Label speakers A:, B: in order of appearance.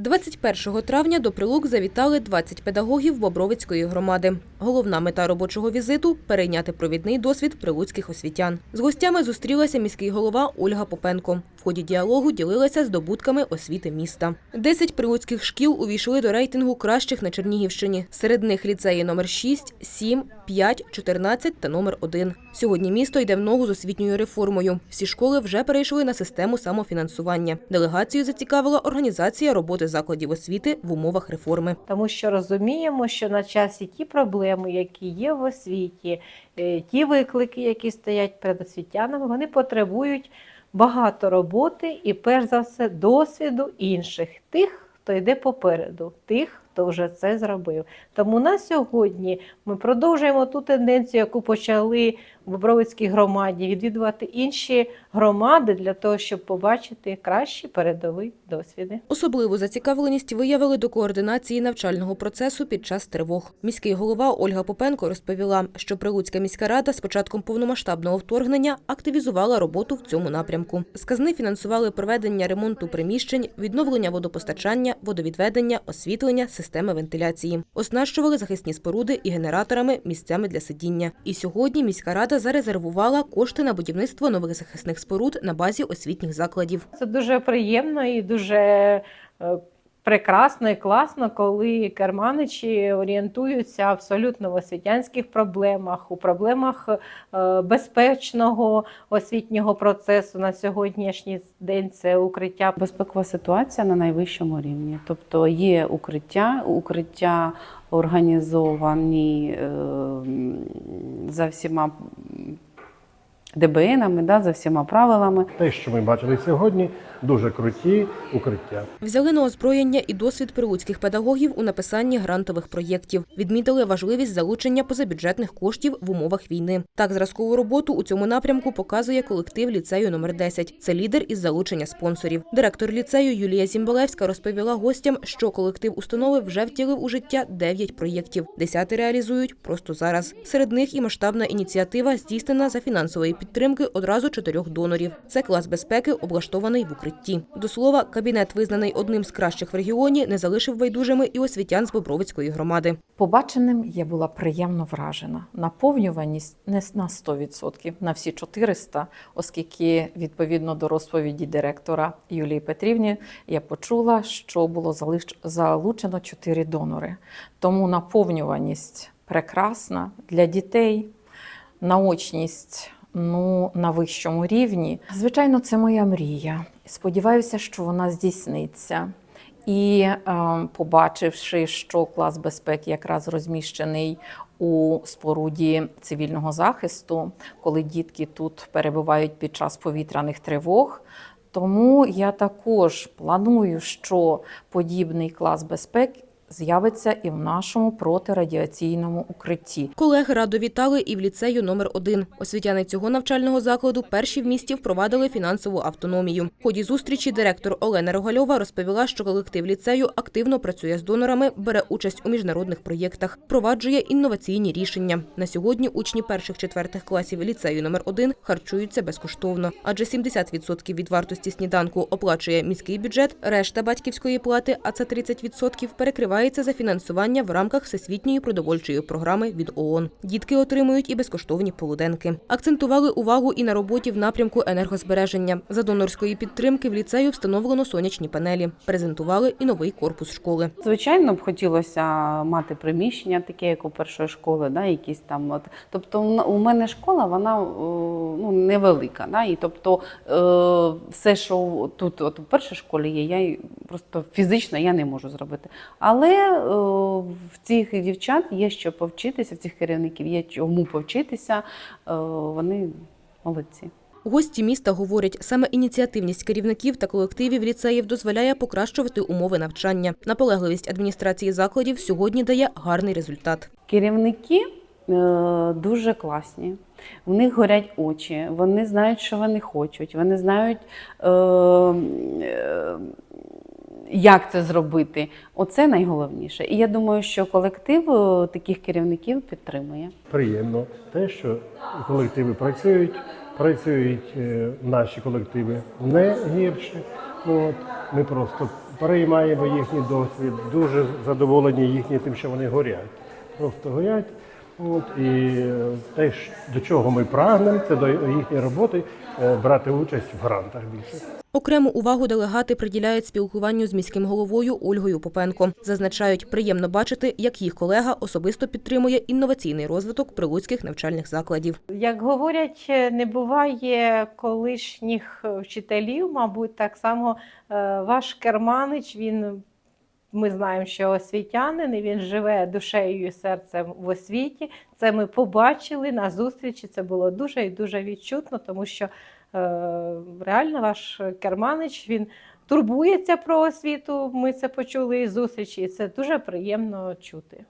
A: 21 травня до Прилук завітали 20 педагогів Бобровицької громади. Головна мета робочого візиту – перейняти провідний досвід прилуцьких освітян. З гостями зустрілася міський голова Ольга Попенко. В ході діалогу ділилася здобутками освіти міста. Десять прилуцьких шкіл увійшли до рейтингу кращих на Чернігівщині. Серед них ліцеї номер 6, 7, 5, 14 та номер 1. Сьогодні місто йде в ногу з освітньою реформою. Всі школи вже перейшли на систему самофінансування. Делегацію зацікавила організація роботи закладів освіти в умовах реформи.
B: тому що розуміємо, що на часі ті проблеми, які є в освіті, е, ті виклики, які стоять перед освітянами, вони потребують багато роботи і, перш за все, досвіду інших, тих, хто йде попереду, тих, хто вже це зробив. Тому на сьогодні ми продовжуємо ту тенденцію, яку почали в Бобровицькій громаді, відвідувати інші громади для того, щоб побачити кращі передові досвіди.
A: Особливу зацікавленість виявили до координації навчального процесу під час тривог. Міський голова Ольга Попенко розповіла, що Прилуцька міська рада з початком повномасштабного вторгнення активізувала роботу в цьому напрямку. З казни фінансували проведення ремонту приміщень, відновлення водопостачання, водовідведення, освітлення, системи вентиляції. Оснащували захисні споруди і генераторами місцями для сидіння. І сьогодні міська рада зарезервувала кошти на будівництво нових захисних споруд на базі освітніх закладів.
B: Це дуже приємно і дуже е, прекрасно і класно, коли керманичі орієнтуються абсолютно в освітянських проблемах, у проблемах е, безпечного освітнього процесу на сьогоднішній день. Це укриття
C: Безпекова ситуація на найвищому рівні. Тобто є укриття, укриття організовані е, за всіма ДБНами, да, за всіма правилами.
D: Те, що ми бачили сьогодні, дуже круті укриття.
A: Взяли на озброєння і досвід прилуцьких педагогів у написанні грантових проєктів. Відмітили важливість залучення позабюджетних коштів в умовах війни. Так, зразкову роботу у цьому напрямку показує колектив ліцею номер 10 Це лідер із залучення спонсорів. Директор ліцею Юлія Зімбалевська розповіла гостям, що колектив установи вже втілив у життя 9 проєктів. Десяти реалізують просто зараз. Серед них і масштабна ініціатива здійснена за фінансової підтримки одразу чотирьох донорів. Це клас безпеки, облаштований в укритті. До слова, кабінет, визнаний одним з кращих в регіоні, не залишив байдужими і освітян з Бобровицької громади.
E: Побаченим я була приємно вражена. Наповнюваність не на 100%, на всі 400, оскільки відповідно до розповіді директора Юлії Петрівні я почула, що було залучено 4 донори. Тому наповнюваність прекрасна для дітей, наочність ну, на вищому рівні. Звичайно, це моя мрія. Сподіваюся, що вона здійсниться. І е, побачивши, що клас безпеки якраз розміщений у споруді цивільного захисту, коли дітки тут перебувають під час повітряних тривог. Тому я також планую, що подібний клас безпеки з'явиться і в нашому протирадіаційному укритті.
A: Колеги радо вітали і в ліцею номер 1 Освітяни цього навчального закладу перші в місті впровадили фінансову автономію. В ході зустрічі директор Олена Рогальова розповіла, що колектив ліцею активно працює з донорами, бере участь у міжнародних проєктах, впроваджує інноваційні рішення. На сьогодні учні перших-четвертих класів ліцею номер 1 харчуються безкоштовно, адже 70% від вартості сніданку оплачує міський бюджет, решта батьківської плати, а це 30%, перекривається за фінансування в рамках всесвітньої продовольчої програми від ООН. Дітки отримують і безкоштовні полуденки. Акцентували увагу і на роботі в напрямку енергозбереження. За донорської підтримки в ліцею встановлено сонячні панелі. Презентували і новий корпус школи.
C: Звичайно, б хотілося мати приміщення, таке, як у першої школи, да, якісь там. От. Тобто, у мене школа, вона е, ну, невелика. Да, і тобто е, все, що тут от, у першій школі є, я просто фізично я не можу зробити. Але е, в цих дівчат є що повчитися, в цих керівників є чому повчитися. Е, вони молодці.
A: Гості міста говорять, саме ініціативність керівників та колективів ліцеїв дозволяє покращувати умови навчання. Наполегливість адміністрації закладів сьогодні дає гарний результат.
C: Керівники е, дуже класні. У них горять очі, вони знають, що вони хочуть, вони знають, е, як це зробити. Оце найголовніше. І я думаю, що колектив е, таких керівників підтримує.
D: Приємно те, що колективи працюють, працюють е, наші колективи не гірше. От. Ми просто переймаємо їхній досвід, дуже задоволені їхні тим, що вони горять. Просто горять. От, і е, те, до чого ми прагнемо, це до їхньої роботи е, брати участь в грантах більше.
A: Окрему увагу делегати приділяють спілкуванню з міським головою Ольгою Попенко. Зазначають, приємно бачити, як їх колега особисто підтримує інноваційний розвиток прилуцьких навчальних закладів.
B: Як говорять, не буває колишніх вчителів, мабуть, так само е, ваш керманич, він. Ми знаємо, що освітянин, і він живе душею і серцем в освіті. Це ми побачили на зустрічі. Це було дуже і дуже відчутно, тому що е, реально ваш керманич він турбується про освіту. Ми це почули із зустрічі, і це дуже приємно чути.